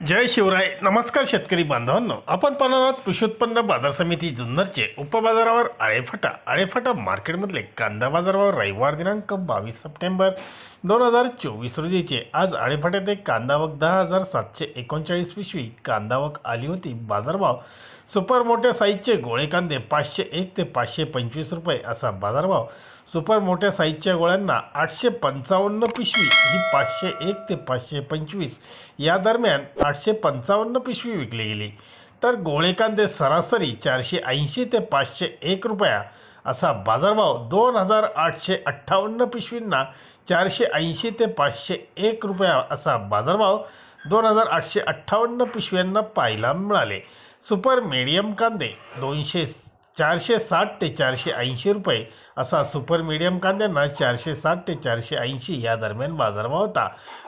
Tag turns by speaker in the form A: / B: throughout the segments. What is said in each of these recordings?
A: जय शिवराय. नमस्कार शेतकरी बांधवांनो. आपण पाहणार आहोत कृषी उत्पन्न बाजार समिती जुन्नरचे उपबाजारावर आळेफाटा. आळेफाटा मार्केटमधले कांदा बाजारावर रविवार दिनांक बावीस सप्टेंबर दोन हजार चोवीस रोजीचे. आज आळेफाट्यात एक कांदावक दहा हजार सातशे एकोणचाळीस पिशवी कांदावक आली होती. बाजारभाव सुपर मोठ्या साईजचे गोळे कांदे पाचशे एक ते पाचशे पंचवीस रुपये असा बाजारभाव. सुपर मोठ्या साईजच्या गोळ्यांना आठशे पंचावन्न पिशवी ही पाचशे एक ते पाचशे पंचवीस या दरम्यान आठशे पंचावन्न पिशवी विकली गेली. तर गोळे कांदे सरासरी चारशे ऐंशी ते पाचशे एक रुपया असा बाजारभाव दोन हजार आठशे अठ्ठावन्न पिशवींना चारशे ऐंशी ते पाचशे एक रुपया असा बाजारभाव दोन हजार आठशे अठ्ठावन्न पिशव्यांना पाहायला मिळाले. सुपर मीडियम कांदे दोनशे चारशे साठ ते चारशे ऐंशी रुपये असा सुपर मीडियम कांद्यांना चारशे साठ ते चारशे ऐंशी या दरम्यान बाजारभाव होता.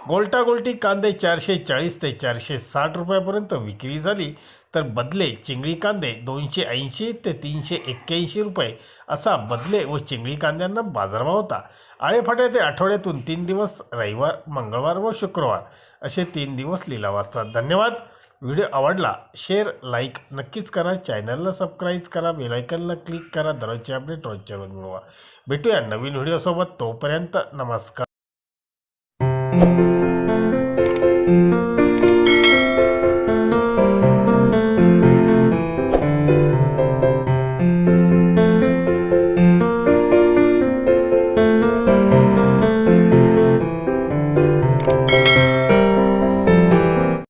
A: गोल्टा गोल्टी कांदे चारशे चाळीस ते चारशे साठ रुपयापर्यंत विक्री झाली. तर बदले चिंगळी कांदे दोनशे ऐंशी ते तीनशे एक्क्याऐंशी रुपये असा बदले व चिंगळी कांद्यांना बाजारभाव होता. आळेफाट्या ते आठवड्यातून तीन दिवस रविवार मंगळवार व शुक्रवार असे तीन दिवस लिलाव असतात धन्यवाद. व्हिडिओ आवडला शेअर लाईक नक्कीच करा. चॅनलला सबस्क्राईब करा. बेलायकनला क्लिक करा. दररोजचे अपडेट रोजच्या मिळवा भेटूया नवीन व्हिडिओसोबत तोपर्यंत नमस्कार.